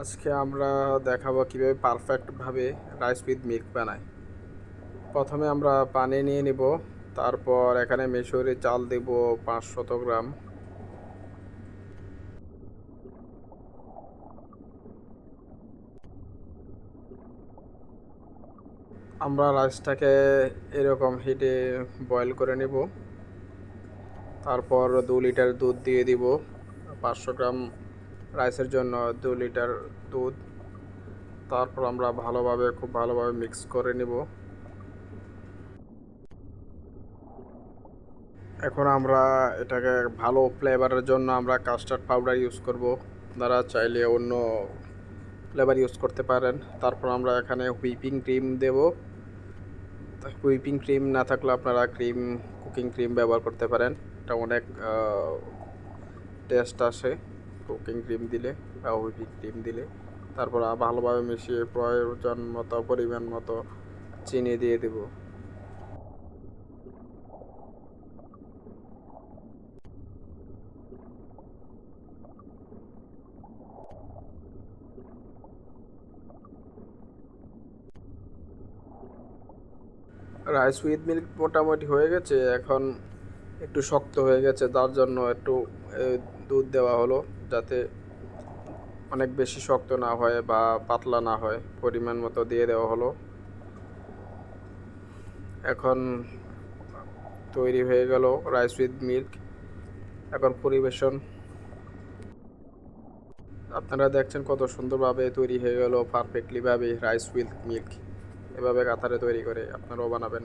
আজকে আমরা দেখাবো কীভাবে পারফেক্টভাবে রাইস উইথ মিল্ক বানাই প্রথমে আমরা পানি নিয়ে নিব, তারপর এখানে মেশরি চাল দেব পাঁচশত গ্রাম। আমরা রাইসটাকে এরকম হিটে বয়েল করে নেব। তারপর দু লিটার দুধ দিয়ে দিব পাঁচশো গ্রাম রাইসের জন্য দু লিটার দুধ। তারপর আমরা ভালোভাবে, খুব ভালোভাবে মিক্স করে নিব। এখন আমরা এটাকে ভালো ফ্লেভারের জন্য আমরা কাস্টার্ড পাউডার ইউজ করব। আপনারা চাইলে অন্য ফ্লেভার ইউজ করতে পারেন। তারপর আমরা এখানে হুইপিং ক্রিম দেব। হুইপিং ক্রিম না থাকলে আপনারা ক্রিম কুকিং ক্রিম ব্যবহার করতে পারেন। এটা অনেক টেস্ট আসে। কুকিং ক্রিম দিলে বা হুইপিং ক্রিম দিলে, তারপর ভালোভাবে মিশিয়ে প্রয়োজন মতো, পরিমাণ মতো চিনি দিয়ে দেব। রাইস উইথ মিল্ক মোটামুটি হয়ে গেছে, এখন একটু শক্ত হয়ে গেছে তার জন্য একটু দুধ দেওয়া হলো। যাতে অনেক বেশি শক্ত না হয় বা পাতলা না হয়, পরিমাণ মতো দিয়ে দেওয়া হলো। এখন তৈরি হয়ে গেল রাইস উইথ মিল্ক এখন পরিবেশন। আপনারা দেখছেন কত সুন্দরভাবে তৈরি হয়ে গেল পারফেক্টলিভাবে রাইস উইথ মিল্ক এভাবে কাতারে তৈরি করে আপনারাও বানাবেন।